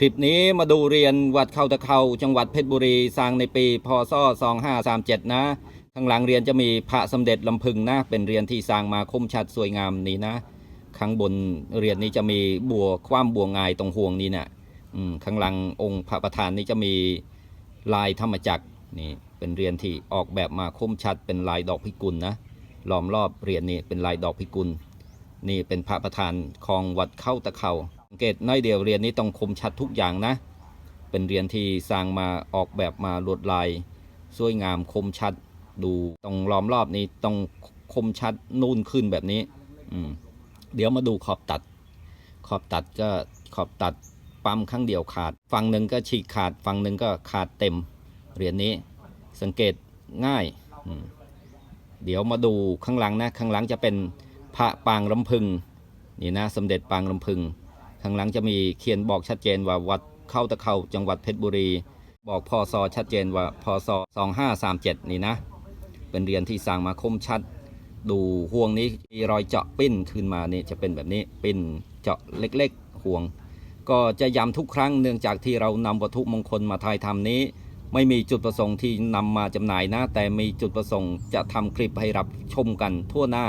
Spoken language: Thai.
คลิปนี้มาดูเรียนวัดเขาตะเขาจังหวัดเพชรบุรีสร้างในปีพศ2537 นะข้างหลังเรียนจะมีพระสมเด็จลำพึงนะเป็นเรียนที่สร้างมาคมชัดสวยงามนี่นะ ข้างบนเรียนนี้จะมีบัวคว่ำบัวงายตรงห่วงนี้นะอืมข้างหลังองค์พระประธานนี้จะมีลายธรรมจักรนี่เป็นเรียนที่ออกแบบมาคมชัดเป็นลายดอกพิกุลนะล้อมรอบเรียนนี้เป็นลายดอกพิกุล นี่เป็นพระประธานของวัดเข้าตะเขาสังเกตน้อยเดียวเรียนนี้ต้องคมชัดทุกอย่างนะ เป็นเรียนที่สร้างมาออกแบบมาลวดลาย สวยงามคมชัดดูตรงล้อมรอบนี้ต้องคมชัดนูนขึ้นแบบนี้อืมเดี๋ยวมาดูขอบตัด ขอบตัดก็ขอบตัดปั๊มครั้งเดียวขาด ฝั่งหนึ่งก็ฉีกขาด ฝั่งหนึ่งก็ขาดเต็มเหรียญนี้สังเกตง่าย เดี๋ยวมาดูข้างหลังนะ ข้างหลังจะเป็น พระปางลำพึงนี่นะสมเด็จปางลำพึงข้างหลังจะมีเขียนบอกชัดเจนว่าวัดเข้าตะเข้าจังหวัดเพชรบุรี บอกพศชัดเจนว่าพศ2537 นี่นะ เป็นเรียนที่สร้างมาคมชัด ดูห่วงนี้มีรอยเจาะปิ้นขึ้นมานี่จะเป็นแบบนี้ปิ้นเจาะเล็กๆห่วง ก็จะย้ำทุกครั้งเนื่องจากที่เรานำวัตถุมงคลมาถ่ายทำนี้ ไม่มีจุดประสงค์ที่นำมาจำหน่ายนะ แต่มีจุดประสงค์จะทำคลิปให้รับชมกันทั่วหน้า